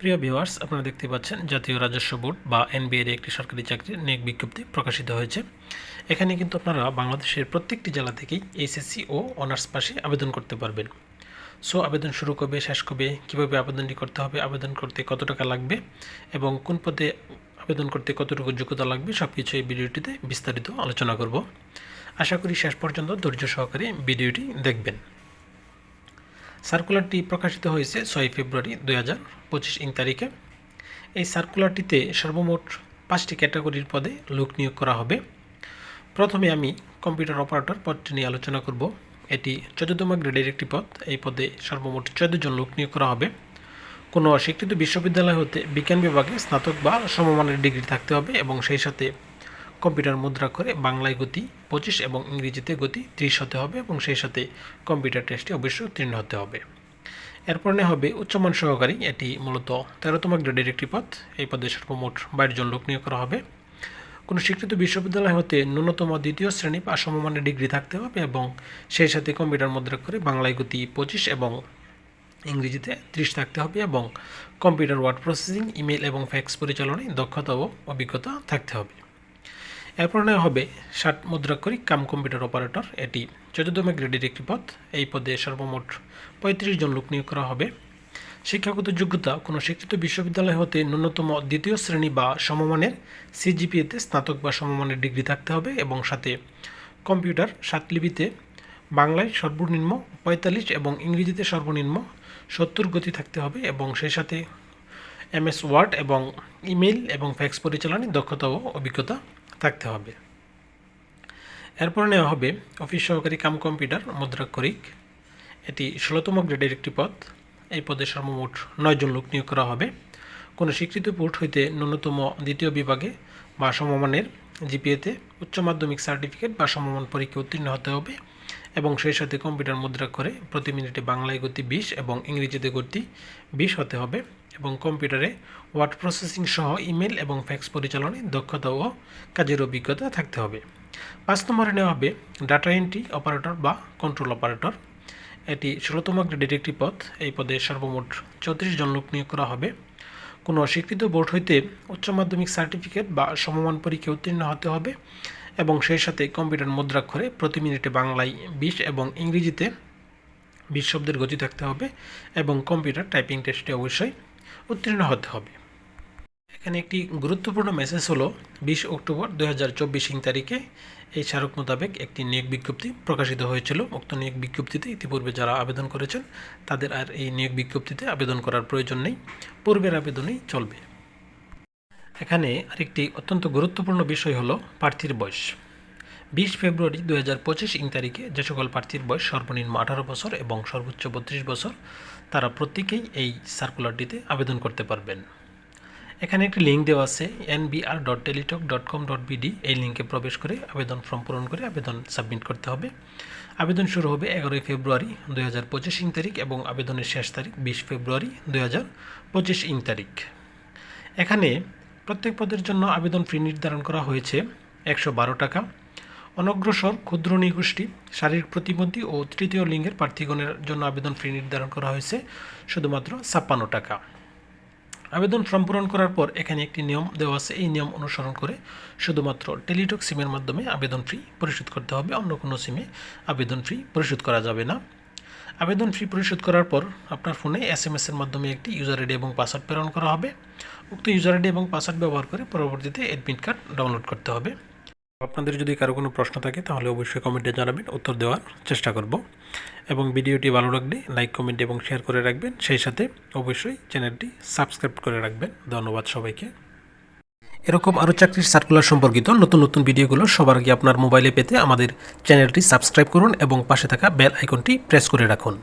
প্রিয় ভিউয়ার্স আপনারা দেখতে পাচ্ছেন জাতীয় রাজস্ব বোর্ড বা এনবিএর একটি সরকারি চাকরির নিয়োগ বিজ্ঞপ্তি প্রকাশিত হয়েছে। এখানে কিন্তু আপনারা বাংলাদেশের প্রত্যেকটি জেলা থেকেই এইচএসসি ও অনার্স পাশে আবেদন করতে পারবেন। সো, আবেদন শুরু কবে, শেষ কবে, কীভাবে আবেদনটি করতে হবে, আবেদন করতে কত টাকা লাগবে এবং কোন পদে আবেদন করতে কতটুকু যোগ্যতা লাগবে সব কিছু এই ভিডিওটিতে বিস্তারিত আলোচনা করব। আশা করি শেষ পর্যন্ত ধৈর্য সহকারে ভিডিওটি দেখবেন। সার্কুলারটি প্রকাশিত হয়েছে ছয় ফেব্রুয়ারি দুই হাজার পঁচিশ ইং তারিখে। এই সার্কুলারটিতে সর্বমোট পাঁচটি ক্যাটাগরির পদে লোক নিয়োগ করা হবে। প্রথমে আমি কম্পিউটার অপারেটর পদটি নিয়ে আলোচনা করব। এটি চোদ্দতম গ্রেডের একটি পদ। এই পদে সর্বমোট চোদ্দ জন লোক নিয়োগ করা হবে। কোনো স্বীকৃত বিশ্ববিদ্যালয় হতে বিজ্ঞান বিভাগে স্নাতক বা সমমানের ডিগ্রি থাকতে হবে এবং সেই সাথে কম্পিউটার মুদ্রা করে বাংলায় গতি পঁচিশ এবং ইংরেজিতে গতি ত্রিশ হতে হবে এবং সেই সাথে কম্পিউটার টেস্টে অবশ্যই উত্তীর্ণ হতে হবে। এরপর নেওয়া হবে উচ্চমান সহকারী, এটি মূলত তেরোতম গ্রেডের একটি পদ। এই পদে সর্বমোট বাইশ জন লোক নিয়োগ করা হবে। কোনো স্বীকৃত বিশ্ববিদ্যালয় হতে ন্যূনতম দ্বিতীয় শ্রেণি বা সমমানের ডিগ্রি থাকতে হবে এবং সেই সাথে কম্পিউটার মুদ্রা করে বাংলায় গতি পঁচিশ এবং ইংরেজিতে ত্রিশ থাকতে হবে এবং কম্পিউটার ওয়ার্ড প্রসেসিং, ইমেল এবং ফ্যাক্স পরিচালনায় দক্ষতা ও অভিজ্ঞতা থাকতে হবে। এরপর হবে ষাট মুদ্রাক্ষরিক কাম কম্পিউটার অপারেটর। এটি চতুর্দম গ্রেডের একটি পদ। এই পদে সর্বমোট পঁয়ত্রিশ জন লোক নিয়োগ করা হবে। শিক্ষাগত যোগ্যতা কোনো শিক্ষিত বিশ্ববিদ্যালয় হতে ন্যূনতম দ্বিতীয় শ্রেণি বা সমমানের সিজিপিএতে স্নাতক বা সমমানের ডিগ্রি থাকতে হবে এবং সাথে কম্পিউটার সাতলিপিতে বাংলায় সর্বনিম্ন পঁয়তাল্লিশ এবং ইংরেজিতে সর্বনিম্ন সত্তর গতি থাকতে হবে এবং সেই সাথে এমএস ওয়ার্ড এবং ইমেল এবং ফ্যাক্স পরিচালনায় দক্ষতা ও অভিজ্ঞতা থাকতে হবে। এরপর নেওয়া হবে অফিস সহকারী কাম কম্পিউটার মুদ্রাক্ষরিক এটি ষোলোতম গ্রেডের একটি পদ। এই পদে সর্বমোট নয়জন লোক নিয়োগ করা হবে। কোনো স্বীকৃত পোর্ট হইতে ন্যূনতম দ্বিতীয় বিভাগে বা সমমানের জিপিএতে উচ্চ মাধ্যমিক সার্টিফিকেট বা সমমান পরীক্ষা উত্তীর্ণ হতে হবে এবং সেই সাথে কম্পিউটার মুদ্রা করে প্রতি মিনিটে বাংলায় গতি বিশ এবং ইংরেজিতে গতি বিশ হতে হবে। এবং কম্পিউটারে ওয়ার্ড প্রসেসিং সহ ইমেল এবং ফ্যাক্স পরিচালনায় দক্ষতা ও কাজের অভিজ্ঞতা থাকতে হবে। পাঁচ নম্বরে নেওয়া হবে ডাটা এন্ট্রি অপারেটর বা কন্ট্রোল অপারেটর। এটি ষোলোতম গ্রেডের একটি পদ। এই পদে সর্বমোট চৌত্রিশ জন লোক নিয়োগ করা হবে। কোনো অস্বীকৃত বোর্ড হইতে উচ্চ মাধ্যমিক সার্টিফিকেট বা সমমান পরীক্ষা উত্তীর্ণ হতে হবে এবং সেই সাথে কম্পিউটার মুদ্রাক্ষরে প্রতি মিনিটে বাংলায় বিশ এবং ইংরেজিতে বিশ শব্দের গতি থাকতে হবে এবং কম্পিউটার টাইপিং টেস্টে অবশ্যই উত্তীর্ণ হতে হবে। এখানে একটি গুরুত্বপূর্ণ মেসেজ হলো, বিশ অক্টোবর দু হাজার তারিখে এই স্মারক মোতাবেক একটি নিয়োগ বিজ্ঞপ্তি প্রকাশিত হয়েছিল। উক্ত নিয়োগ বিজ্ঞপ্তিতে ইতিপূর্বে যারা আবেদন করেছেন, তাদের আর এই নিয়োগ বিজ্ঞপ্তিতে আবেদন করার প্রয়োজন নেই। পূর্বের আবেদনেই চলবে। এখানে আরেকটি অত্যন্ত গুরুত্বপূর্ণ বিষয় হলো, প্রার্থীর বয়স। বিশ ফেব্রুয়ারি দু হাজার পঁচিশ ইং তারিখে যে সকল প্রার্থীর বয়স সর্বনিম্ন আঠারো বছর এবং সর্বোচ্চ বত্রিশ বছর, তারা প্রত্যেকেই এই সার্কুলারটিতে আবেদন করতে পারবেন। এখানে একটি লিঙ্ক দেওয়া আছে NBR dot Teletalk dot com dot BD এই লিঙ্কে প্রবেশ করে আবেদন ফর্ম পূরণ করে আবেদন সাবমিট করতে হবে। আবেদন শুরু হবে এগারোই ফেব্রুয়ারি দুই হাজার পঁচিশ ইং তারিখ এবং আবেদনের শেষ তারিখ বিশ ফেব্রুয়ারি দুই হাজার পঁচিশ ইং তারিখ। এখানে প্রত্যেক পদের জন্য আবেদন ফি নির্ধারণ করা হয়েছে একশো বারো টাকা। অনগ্রসর ক্ষুদ্র নিগোষ্ঠী শারীরিক প্রতিবন্ধী ও তৃতীয় লিঙ্গের প্রার্থীগণের জন্য আবেদন ফি নির্ধারণ করা হয়েছে, শুধুমাত্র ছাপ্পান্ন টাকা। আবেদন ফর্ম পূরণ করার পর এখানে একটি নিয়ম দেওয়া আছে। এই নিয়ম অনুসরণ করে শুধুমাত্র টেলিটক সিমের মাধ্যমে আবেদন ফি পরিশোধ করতে হবে। অন্য কোনো সিমে আবেদন ফি পরিশোধ করা যাবে না। আবেদন ফি পরিশোধ করার পর আপনার ফোনে এস এম এসের মাধ্যমে একটি ইউজার আইডি এবং পাসওয়ার্ড প্রেরণ করা হবে। উক্ত ইউজার আইডি এবং পাসওয়ার্ড ব্যবহার করে পরবর্তীতে অ্যাডমিট কার্ড ডাউনলোড করতে হবে। আপনাদের যদি কারও কোনো প্রশ্ন থাকে, তাহলে অবশ্যই কমেন্টে জানাবেন, উত্তর দেওয়ার চেষ্টা করব। এবং ভিডিওটি ভালো লাগলে লাইক, কমেন্ট এবং শেয়ার করে রাখবেন। সেই সাথে অবশ্যই চ্যানেলটি সাবস্ক্রাইব করে রাখবেন। ধন্যবাদ সবাইকে। এরকম আরও চাকরির সার্কুলার সম্পর্কিত নতুন নতুন ভিডিওগুলো সবার আগে আপনার মোবাইলে পেতে আমাদের চ্যানেলটি সাবস্ক্রাইব করুন এবং পাশে থাকা বেল আইকনটি প্রেস করে রাখুন।